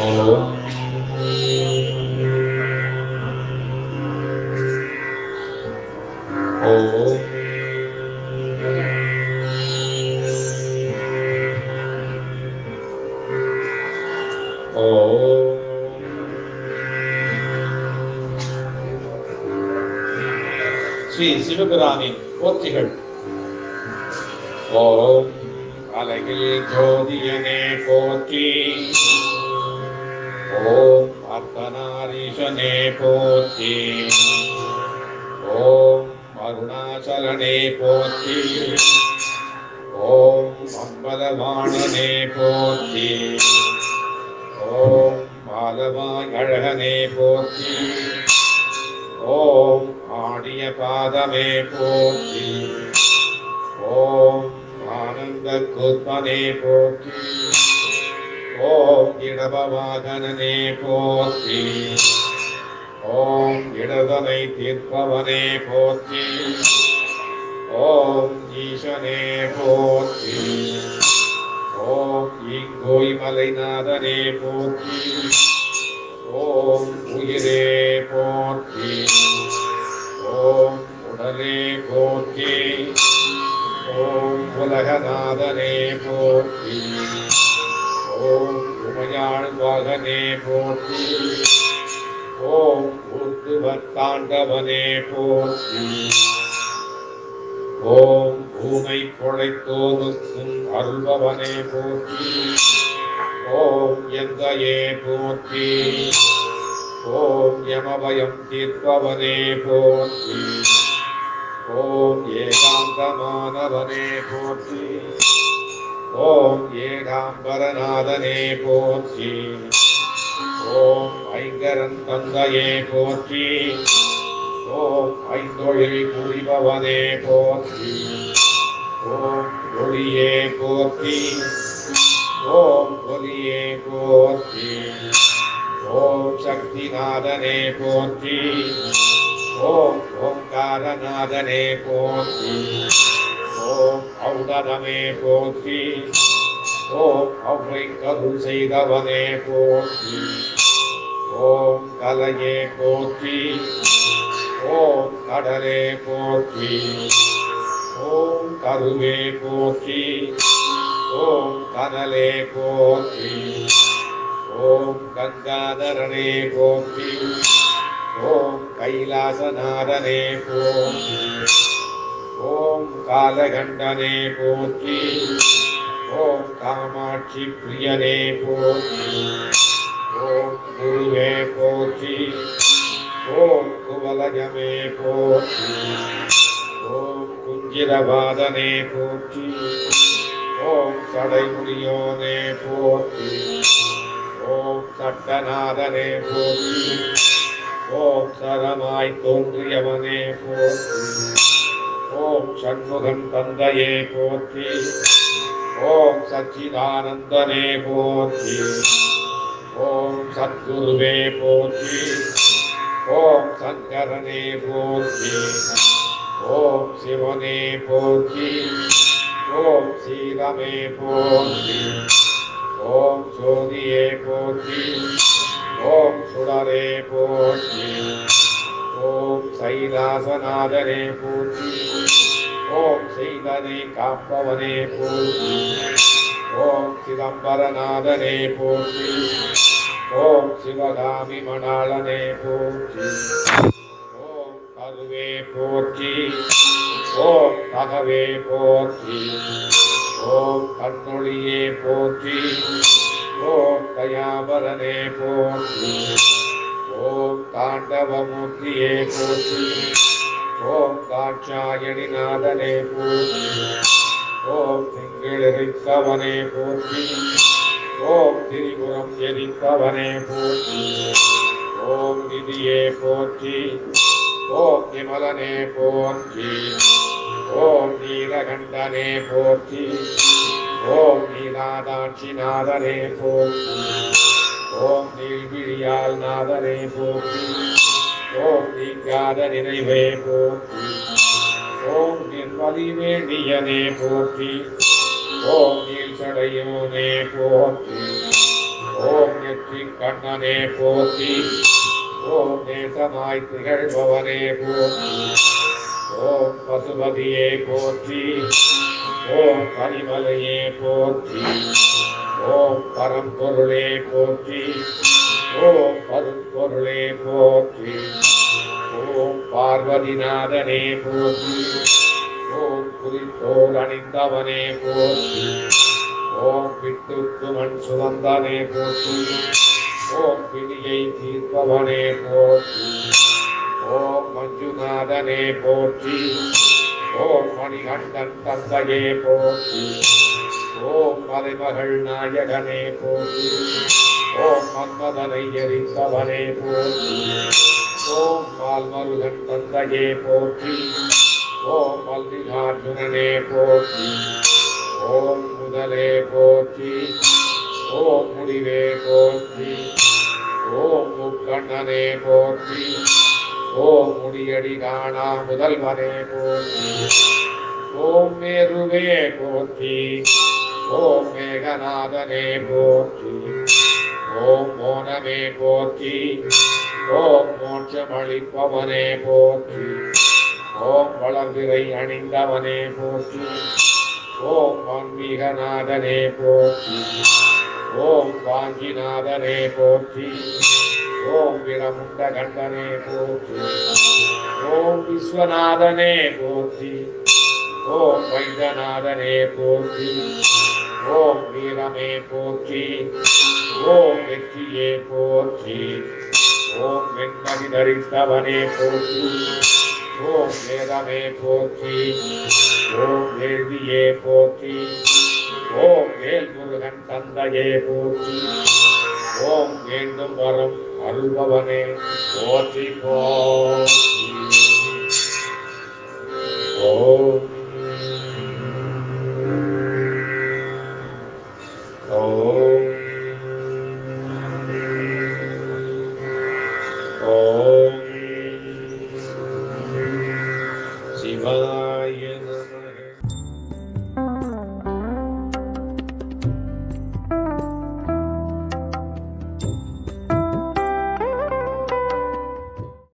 ஓம் ஓம் ஸ்ரீ சிவபிரானின் போற்றிகள் ஓம் அலகில் ஜோதியனே போற்றி ஓம் அர்த்தநாரீஷனே போற்றி ஓம் அருணாச்சலனே போற்றி ஓம் அம்பலவாணனே போற்றி ஓம் மாலவாய் அழகனே போற்றி ஓம் ஆடிய பாதமே போற்றி ஓம் ஆனந்த குத்மனே போற்றி ஓம் இடபவாகனனே போற்றி. ஓம் இடதனை தீர்ப்பவனே போற்றி. ஓம் ஈசனே போற்றி. ஓம் இங்கோய் மலைநாதனே போற்றி. ஓம் உயிரே போற்றி. ஓம் உடலே போற்றி. ஓம் உலகநாதனே போற்றி. ஓம் உமையாள் மகனே போற்றி ஓம் ஊத்துவத்தாண்டவனே போற்றி ஓம் பூமை பொழைத்தோருக்கும் அருள்பவனே போற்றி ஓம் எந்தையே போற்றி. ஓம் யமபயம் தீர்ப்பவனே போற்றி. ஓம் ஏகாந்தமானவனே போற்றி. ஓம் ஏகாம்பரநாதனே போற்றி. ஓம் ஐங்கரன் தந்தையே போற்றி. ஓம் ஐந்தொழில் புரிபவனே போற்றி. ஓம் ஒளியே போற்றி. ஓம் ஒலியே போற்றி. ஓம் சக்திநாதனே போற்றி. ஓம் ஓங்காரநாதனே போற்றி. ஓம் ஔடதமே போற்றி. ஓம் அவ்வை கருள் செய்தவனே போற்றி. ஓம் கலையே போற்றி. ஓம் கடலே போற்றி. ஓம் கருவே போற்றி. ஓம் கனலே போற்றி. ஓம் கங்காதரனே போற்றி. ஓம் கைலாசநாதனே போற்றி. ஓம் காலகண்டனே போற்றி. ஓம் காமாட்சி பிரியனே போற்றி. ஓம் குருவே போற்றி. ஓம் குவலயமே போற்றி. ஓம் குஞ்சிரவாதனே போற்றி. ஓம் சடைமுடியோனே போற்றி. ஓம் சட்டநாதனே போற்றி. ஓம் சரமாய் தோன்றியவனே போற்றி. ஓம் சண்முகன் தந்தையே போற்றி ஓம் சச்சிதானந்தனே போற்றி ஓம் சத்குருவே போற்றி ஓம் சங்கரனே போற்றி ஓம் சிவனே போற்றி ஓம் சீலமே போற்றி ஓம் சோதியே போற்றி ஓம் சுடரே போற்றி ஓம் சைலாசநாதனே பூர்த்தி ஓம் செய்தனை காப்பவனே பூர்த்தி ஓம் சிதம்பரநாதனே பூர்த்தி ஓம் சிவகாமி மணாளனே பூர்த்தி ஓம் கருவே போற்றி ஓம் தகவே போற்றி ஓம் கண்ணொழியே போற்றி ஓம் தயாபரனே போற்றி தாண்டவமூர்த்தியே போற்றி. ஓம் காட்சாயணிநாதனே போற்றி. ஓம் திங்களிருக்கவனே போற்றி. ஓம் திரிபுரம் எரிப்பவனே போற்றி. ஓம் நிதியே போற்றி. ஓம் விமலனே போற்றி. ஓம் நீலகண்டனே போற்றி. ஓம் நீலாதாட்சி நாதனே போற்றி. ஓம் நீள்விழியால் நாதனே போற்றி. ஓம் நீங்காத நினைவே போற்றி. ஓம் நிர்மலிவேணியனே போற்றி. ஓம் நீல்சடையோனே போற்றி. ஓம் நெற்றி கண்ணனே போற்றி. ஓம் நேசமாய் திகழ்பவனே போற்றி. ஓம் பசுபதியே போற்றி. ஓம் பரிமலையே போற்றி. ஓம் பரம்பொருளே போற்றி. ஓம் பருப்பொருளே போற்றி. ஓம் பார்வதிநாதனே போற்றி. ஓம் குறித்தோல் அணிந்தவனே போற்றி. ஓம் விட்டுக்கு மண் சுமந்தனே போற்றி. ஓம் பிணியை தீர்ப்பவனே போற்றி. ஓம் மஞ்சுநாதனே போற்றி. ஓம் மணிகண்டன் தந்தையே போற்றி. ஓம் மலைமகள் நாயகனே போற்றி. ஓம் மன்மதனை எரிந்தவனே போற்றி. ஓம் பால்மருகன் தந்தையே போற்றி. ஓம் மல்லிகார்ஜுனனே போற்றி. ஓம் முதலே போற்றி. ஓம் முடிவே போற்றி. ஓம் முக்கண்ணனே போற்றி. ஓம் முடியடி காணா முதல்வனே போற்றி ஓம் மேருவே போற்றி. ஓம் மேகநாதனே போற்றி. ஓம் மோனமே போற்றி. ஓம் மோட்சமளிப்பவனே போற்றி. ஓம் வளர்விரை அணிந்தவனே போற்றி. ஓம் ஆன்மீகநாதனே போற்றி. ஓம் வாஞ்சிநாதனே போற்றி. ஓம் விரமுண்ட கண்டனே போற்றி. ஓம் விஸ்வநாதனே போற்றி. ஓம் வைத்தநாதனே போற்றி. ஓம் வீரமே போற்றி. ஓம் வெற்றியே போற்றி. ஓம் வெண்மதி தரித்தவனே போற்றி. ஓம் வேதமே போற்றி. ஓம் வேதியே போற்றி. ஓம் வேல் முருகன் தந்தையே போற்றி. ஓம் வேண்டும் வரம் அருள்பவனே போற்றி போற்றி.